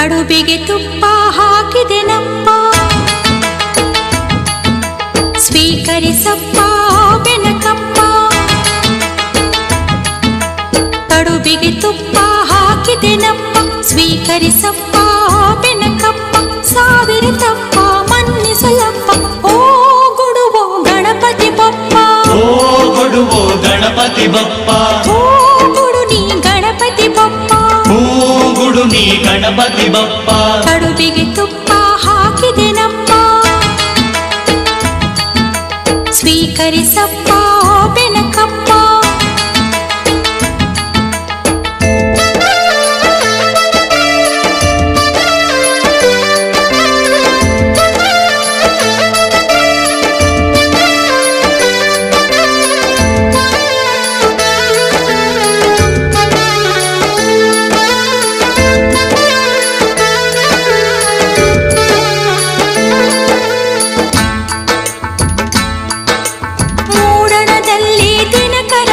ಕಡುಬಿಗೆ ತುಪ್ಪ ಹಾಕಿದೆ ನಪ್ಪ. ಸ್ವೀಕರಿಸಪ್ಪ ಬೆನಕಪ್ಪ. ಕಡುಬಿಗೆ ತುಪ್ಪ ಹಾಕಿದೆ ನಪ್ಪ. ಸ್ವೀಕರಿಸಪ್ಪ ಬೆನಕಪ್ಪ. ಸಾವಿರ ತಪ್ಪ ಮನ್ನಿಸಲಪ್ಪ. ಓ ಗುಡುವೋ ಗಣಪತಿ ಬಪ್ಪ. ಓ ಗುಡುವೋ ಗಣಪತಿ ಬಪ್ಪ. ಗಣಪತಿ ಬಪ್ಪ. ಕಡುಬಿಗೆ ತುಪ್ಪ ಹಾಕಿದೆನಪ್ಪ ಸ್ವೀಕರಿಸಪ್ಪ ಮೂಡಣದಲ್ಲಿ ದಿನಕರ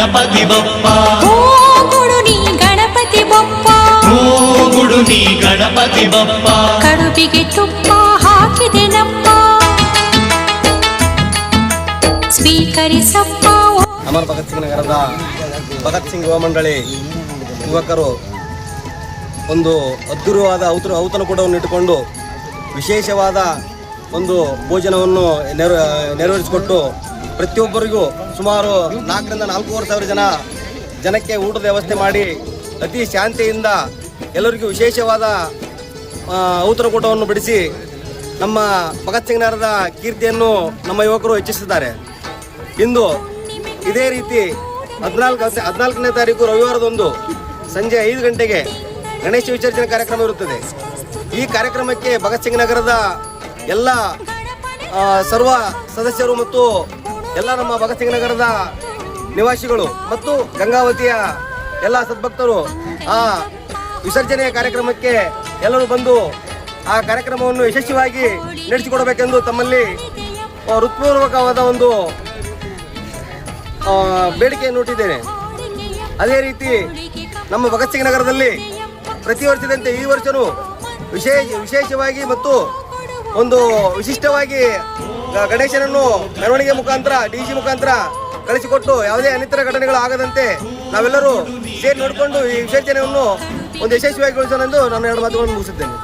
ಗಣಪತಿ ಬಪ್ಪ. ಓ ಗುಡು ನೀ ಗಣಪತಿ ಬಪ್ಪ. ಹೋಗುಡು ನೀ ಗಣಪತಿ ಬಪ್ಪ. ಕಡುಬಿಗೆ ತುಪ್ಪ ಹಾಕಿದೆನಪ್ಪ ಸ್ವೀಕರಿಸಪ್ಪ ಓ. ಅಮರ್ ಭಗತ್ ಸಿಂಗ್ ನಗರದ ಭಗತ್ ಸಿಂಗ್ ಯುವ ಮಂಡಳಿ ಯುವಕರು ಒಂದು ಅದ್ಭುತವಾದ ಔತಣ ಕೂಡವನ್ನು ಇಟ್ಟುಕೊಂಡು ವಿಶೇಷವಾದ ಒಂದು ಭೋಜನವನ್ನು ನೆರ ನೆರವೇರಿಸಿಕೊಟ್ಟು ಪ್ರತಿಯೊಬ್ಬರಿಗೂ ಸುಮಾರು ನಾಲ್ಕರಿಂದ ನಾಲ್ಕೂವರೆ ಸಾವಿರ ಜನ ಜನಕ್ಕೆ ಊಟದ ವ್ಯವಸ್ಥೆ ಮಾಡಿ ಅತಿ ಶಾಂತಿಯಿಂದ ಎಲ್ಲರಿಗೂ ವಿಶೇಷವಾದ ಔತರಕೂಟವನ್ನು ಔತಣಕೂಟವನ್ನು ಬಿಡಿಸಿ ನಮ್ಮ ಭಗತ್ ಸಿಂಗ್ ನಗರದ ಕೀರ್ತಿಯನ್ನು ನಮ್ಮ ಯುವಕರು ಹೆಚ್ಚಿಸಿದ್ದಾರೆ ಇಂದು ಇದೇ ರೀತಿ ಹದಿನಾಲ್ಕು ಹದಿನಾಲ್ಕನೇ ತಾರೀಕು ರವಿವಾರದಂದು ಸಂಜೆ ಐದು ಗಂಟೆಗೆ ಗಣೇಶ ವಿಸರ್ಜನೆ ಕಾರ್ಯಕ್ರಮ ಇರುತ್ತದೆ. ಈ ಕಾರ್ಯಕ್ರಮಕ್ಕೆ ಭಗತ್ ಸಿಂಗ್ ನಗರದ ಎಲ್ಲ ಸರ್ವ ಸದಸ್ಯರು ಮತ್ತು ಎಲ್ಲ ನಮ್ಮ ಭಗತ್ ಸಿಂಗ್ ನಗರದ ನಿವಾಸಿಗಳು ಮತ್ತು ಗಂಗಾವತಿಯ ಎಲ್ಲ ಸದ್ಭಕ್ತರು ಆ ವಿಸರ್ಜನೆಯ ಕಾರ್ಯಕ್ರಮಕ್ಕೆ ಎಲ್ಲರೂ ಬಂದು ಆ ಕಾರ್ಯಕ್ರಮವನ್ನು ಯಶಸ್ವಿಯಾಗಿ ನಡೆಸಿಕೊಡಬೇಕೆಂದು ತಮ್ಮಲ್ಲಿ ಹೃತ್ಪೂರ್ವಕವಾದ ಒಂದು ಬೇಡಿಕೆಯನ್ನು ಇಟ್ಟಿದ್ದೇನೆ. ಅದೇ ರೀತಿ ನಮ್ಮ ಭಗತ್ ಸಿಂಗ್ ನಗರದಲ್ಲಿ ಪ್ರತಿ ವರ್ಷದಂತೆ ಈ ವರ್ಷವೂ ವಿಶೇಷ, ವಿಶೇಷವಾಗಿ ಮತ್ತು ಒಂದು ವಿಶಿಷ್ಟವಾಗಿ ಗಣೇಶನನ್ನು ಮೆರವಣಿಗೆ ಮುಖಾಂತರ ಡಿಜಿ ಮುಖಾಂತರ ಕಳಿಸಿಕೊಟ್ಟು ಯಾವುದೇ ಅನಿತರ ಘಟನೆಗಳು ಆಗದಂತೆ ನಾವೆಲ್ಲರೂ ಸೇರಿ ನೋಡಿಕೊಂಡು ಈ ವಿಸರ್ಜನೆಯನ್ನು ಒಂದು ಯಶಸ್ವಿಯಾಗಿ ಎಂದು ನಾನು ಎರಡು ಮಾತುಗಳನ್ನು ಮುಗಿಸುತ್ತೇನೆ.